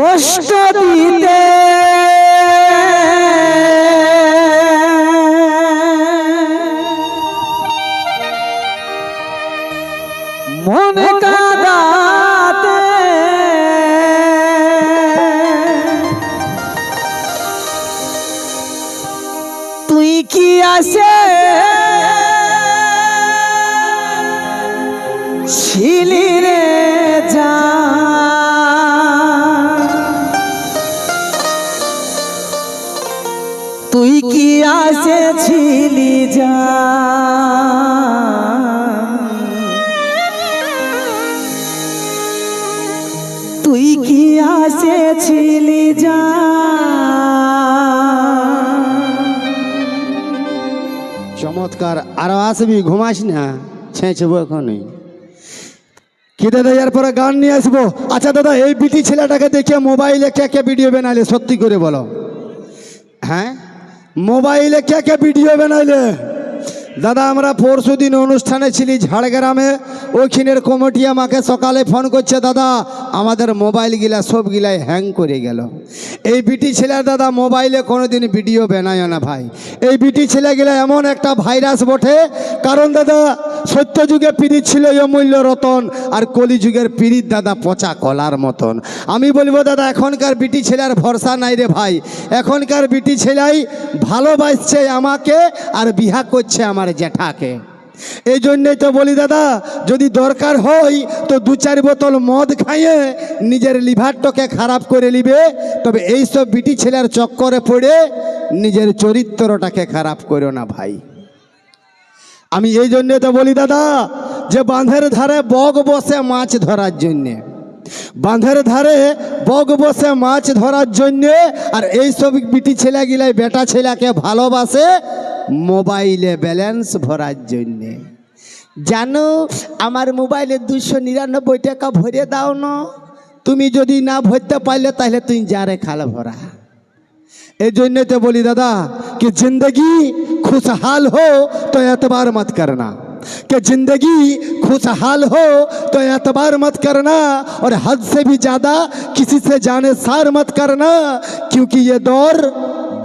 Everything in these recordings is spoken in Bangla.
কষ্ট দিতে। মনে কাদাতে। তুই কি আসে ছিলি রে ছিলি যা। তুই কি আসে ছিলি যা? চমৎকার, আরও আসবি, ঘুমাস না, ছেঁচবো এখনই। কি দাদা, এরপরে গান নিয়ে আসব? আচ্ছা দাদা, এই বিটি ছেলেটাকে দেখে মোবাইলে কে কে ভিডিও বানাইলে সত্যি করে বলো। হ্যাঁ? মোবাইলে কে কে ভিডিও বানাইলে? দাদা, আমরা পরশু দিন অনুষ্ঠানে ছিলি ঝাড়গ্রামে। ওইখানের কমিটি আমাকে সকালে ফোন করছে, দাদা, আমাদের মোবাইল গিলা সব গিলাই হ্যাং করে গেল। এই বিটি ছেলের দাদা, মোবাইলে কোনোদিন ভিডিও বানায় না ভাই। এই বিটি ছেলেগুলা এমন একটা ভাইরাস বটে। কারণ দাদা সত্য যুগে পিরিত ছিল অমূল্য রতন, আর কলি যুগের পিরিত দাদা পচা কলার মতন। আমি বলব, দাদা, এখনকার বিটি ছেলের ভরসা নাই রে ভাই। এখনকার বিটি ছেলাই ভালোবাসছে আমাকে আর বিহা করছে আমার জ্যাঠাকে। এই জন্যই তো বলি, দাদা, যদি দরকার হয়, তো দু চার বোতল মদ খাইয়ে নিজের লিভারটাকে খারাপ করে নিবে, তবে এইসব বিটি ছেলের চক্করে পড়ে নিজের চরিত্রটাকে খারাপ করো না ভাই। আমি এই জন্যে তো বলি, দাদা, যে বাঁধের ধারে বগ বসে মাছ ধরার জন্যে, বাঁধের ধারে বগ বসে মাছ ধরার জন্যে, আর এইসব বিটি ছেলেগিলাই বেটা ছেলেকে ভালোবাসে মোবাইলে ব্যালেন্স ভরার জন্যে জানো আমার মোবাইলে দুশো নিরানব্বই টাকা ভরে দাও না তুমি যদি না ভরতে পারলে তাহলে তুই যারে খাল ভরা এই জন্যে তো বলি दादा कि जिंदगी खुशहाल हो तो एतबार मत करना कि जिंदगी खुशहाल हो तो एतबार मत करना और हद से भी ज़्यादा किसी से जाने सार मत करना क्योंकि ये दौर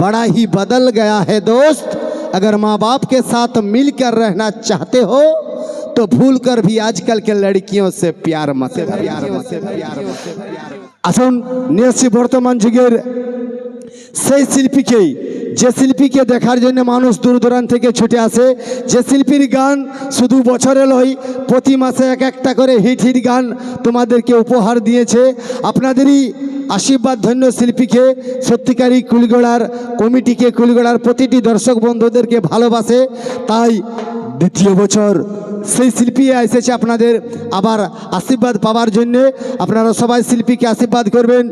बड़ा ही बदल गया है दोस्त अगर माँ बाप के साथ मिलकर रहना चाहते हो तो भूल कर भी आजकल के लड़कियों से प्यार मत प्यार मत प्यार मत আসুন নিয়ে আসছি বর্তমান যুগের সেই শিল্পীকেই যে শিল্পীকে দেখার জন্য মানুষ দূর দূরান্ত থেকে ছুটে আসে যে শিল্পীর গান শুধু বছরে লয় প্রতি মাসে এক একটা করে হিট হিট গান তোমাদেরকে উপহার দিয়েছে আপনাদেরই আশীর্বাদ ধন্য শিল্পীকে সত্যিকারী কুলগড়ার কমিটিকে কুলগড়ার প্রতিটি দর্শক বন্ধুদেরকে ভালোবাসে। তাই দ্বিতীয় বছর সেই শিল্পী এসেছে আপনাদের আবার আশীর্বাদ পাওয়ার জন্যে। আপনারা সবাই শিল্পীকে আশীর্বাদ করবেন।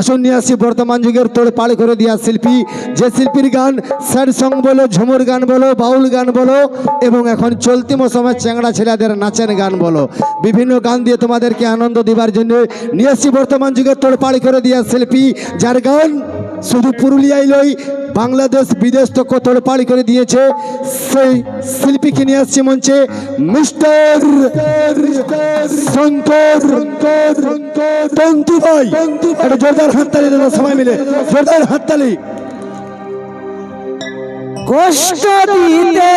আসুন নিয়ে আসি বর্তমান যুগের তোড় পাড় করে দেওয়া শিল্পী। যে শিল্পীর গান স্যাড সং বলো, ঝুমুর গান বলো, বাউল গান বলো, এবং এখন চলতি মৌসুমে চ্যাংড়া ছেলেদের নাচের গান বলো। বিভিন্ন গান দিয়ে তোমাদেরকে আনন্দ দেওয়ার জন্য নিয়ে আসছি বর্তমান যুগের তোড় পাড় করে দেওয়া শিল্পী। যার গান শুধু পুরুলিয়ায় লই বাংলাদেশ, বিদেশ তো কতর পাড়ি করে দিয়েছে, সেই শিল্পীকে নিয়ে আসছে মঞ্চে মিস্টার শঙ্কর তন্তু একটা জোরদার হাততালি দাদা সবাই মিলে, জোরদার হাততালি। কষ্ট দিতে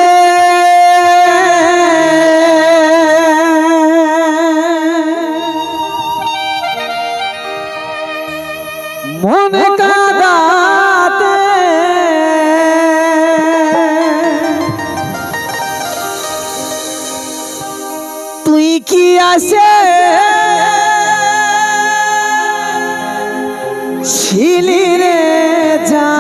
ছিলি রে যা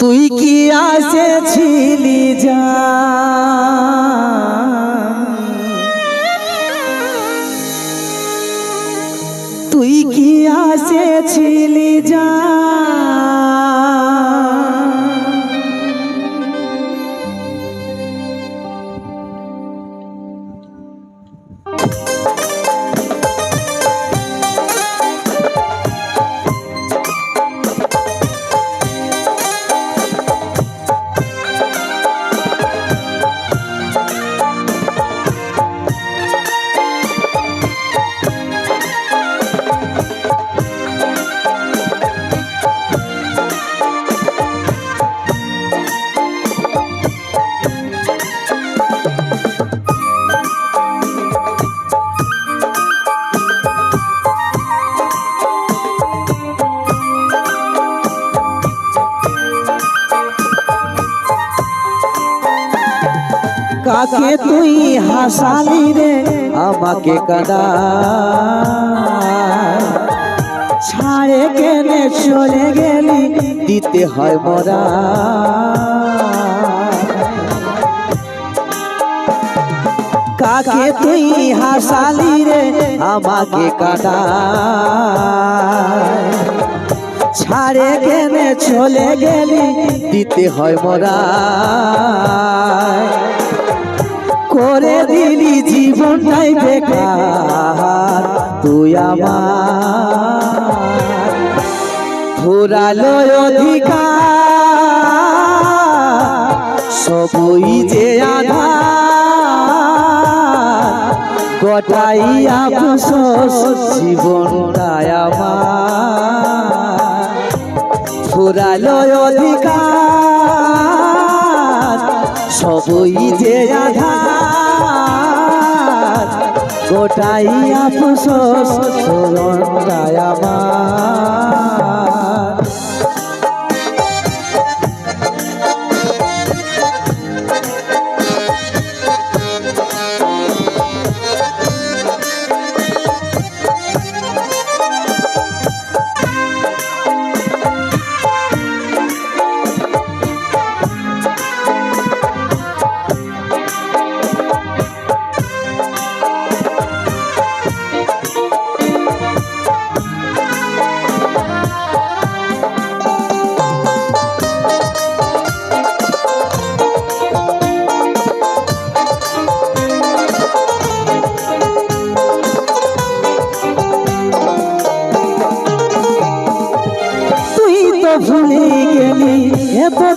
তুই কি আসেছিলি যা তুই কি আসেছিলি যা কাকে তুই হাসালি রে। আমাকে কাদা। ছাড়ে কেনে চলে গেলি। দিতে হয় মরা। কাকে তুই হাসালি রে? আমাকে কাদা। ছাড়ে কেনে চলে গেলি। দিতে হয় মরা। করে দিলি জীবনটাই বেকার। তুই আমার সবই যে আধার, গোটাই আফসোস জীবনটাই আমার। ফুরালো অধিকার। সবই যে আধার গোটাই আফসোস আমার।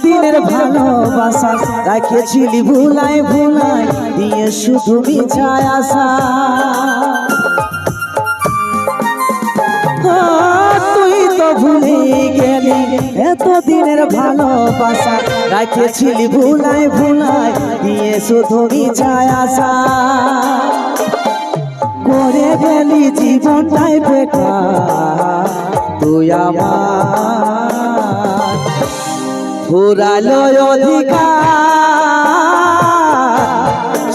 দিনের ভালোবাসা রাখেছিলি ভুলাই ভুলাই দিয়ে শুধু মিছায় আশা ও, তুই তো ভুলে গেলি এত দিনের ভালোবাসা রাখেছিলি ভুলাই ভুলাই দিয়ে শুধু মিছায় আশা করে গেলি জীবনটাই বেকার তুই আমার ফুরালো অধিকার,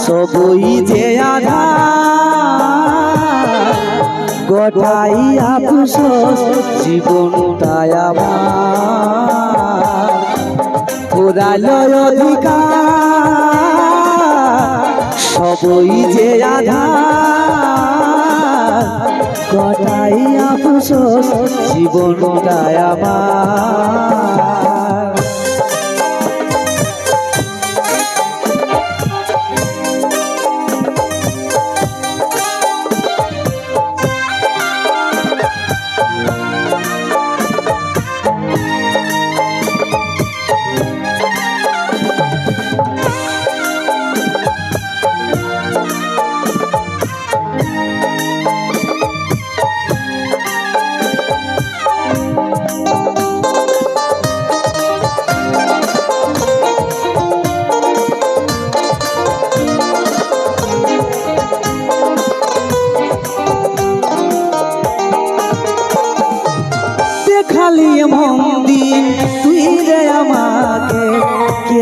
সবই যে আধার, গোটাই আফসোস জীবনটাই আমার। ফুরালো অধিকার, সবই যে আধার, গোটাই আফসোস জীবনটাই আমার।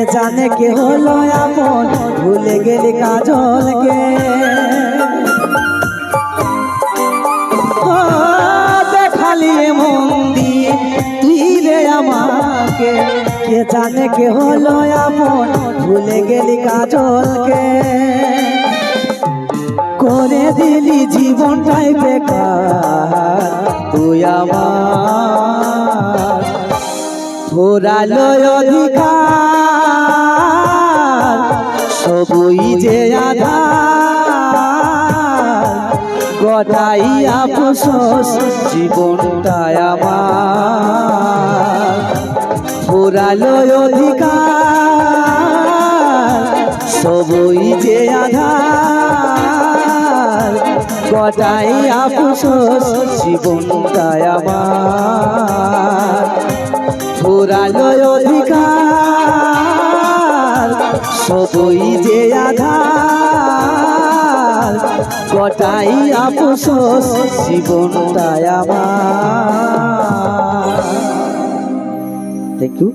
জানে কে হলো আপন, ভুলে গেলি কাজলকে। দেখালি মন্দির তুই রে আমাকে। কে জানে কে হলো আপন, ভুলে গেলি কাজলকে। করে দিলি জীবনটাই বেকার, তুই আমার। ফুরালো অধিকার। সবই যে গোটাই আফসোস জীবনটাই আমার। ফুরালো অধিকার, সবই যে আধার গোটাই আফসোস জীবনটাই আমার। ফুরালো অধিকার গোটাই আফসোস জীবনটাই আমার। Thank you